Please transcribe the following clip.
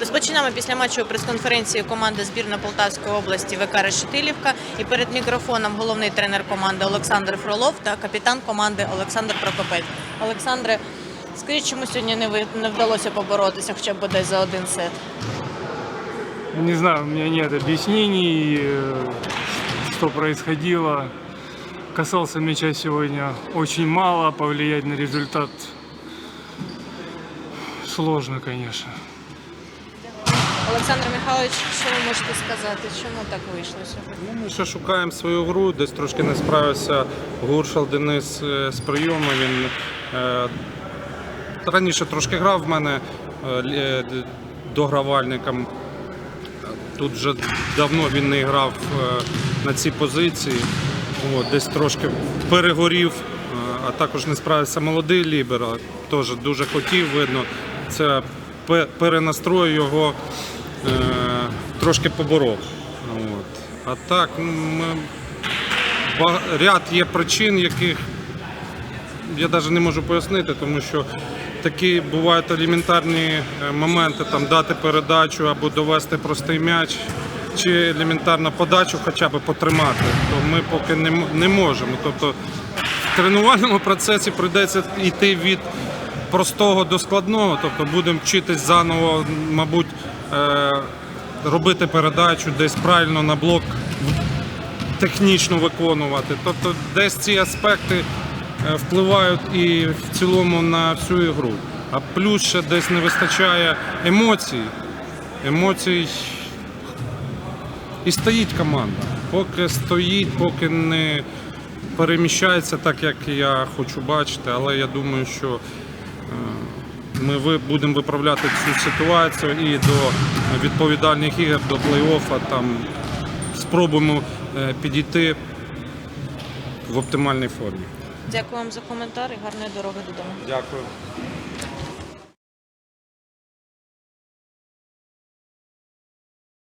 Розпочинаємо після матчу прес-конференції команди збірна Полтавської області ВК Решетилівка. І перед мікрофоном головний тренер команди Олександр Фролов та капітан команди Олександр Прокопець. Олександре, скажіть, чому сьогодні не ви не вдалося поборотися, хоча б бодай за один сет? Не знаю, у меня нет объяснений, э, что происходило. Касался мяча сегодня очень мало, повлиять на результат сложно, конечно. Олександр Михайлович, що ви можете сказати? Чому так вийшло сьогодні? Ну, Ми ще шукаємо свою гру, десь трошки не справився Гуршал Денис е, з прийому. Він е, раніше трошки грав в мене е, е, догравальником. Тут вже давно він не грав е, на цій позиції. От, десь трошки перегорів, а також не справився молодий лібера. Теж дуже хотів, видно. Це пе- перенастрой його е, трошки поборов. От. А так, ну, ми, ряд є причин, яких я навіть не можу пояснити, тому що такі бувають елементарні е, моменти, там дати передачу або довести простий м'яч, чи елементарну подачу хоча б потримати, то ми поки не, не можемо. Тобто в тренувальному процесі прийдеться йти від простого до складного, тобто будемо вчитись заново, мабуть, е, робити передачу десь правильно на блок технічно виконувати. Тобто десь ці аспекти е, впливають і в цілому на всю ігру. А плюс ще десь не вистачає емоцій. Емоцій і стоїть команда. Поки стоїть, поки не переміщається так, як я хочу бачити, але я думаю, що е, ми будемо виправляти цю ситуацію і до відповідальних ігор, до плей-оффа там спробуємо е, підійти в оптимальній формі. Дякую вам за коментар і гарної дороги додому. Дякую.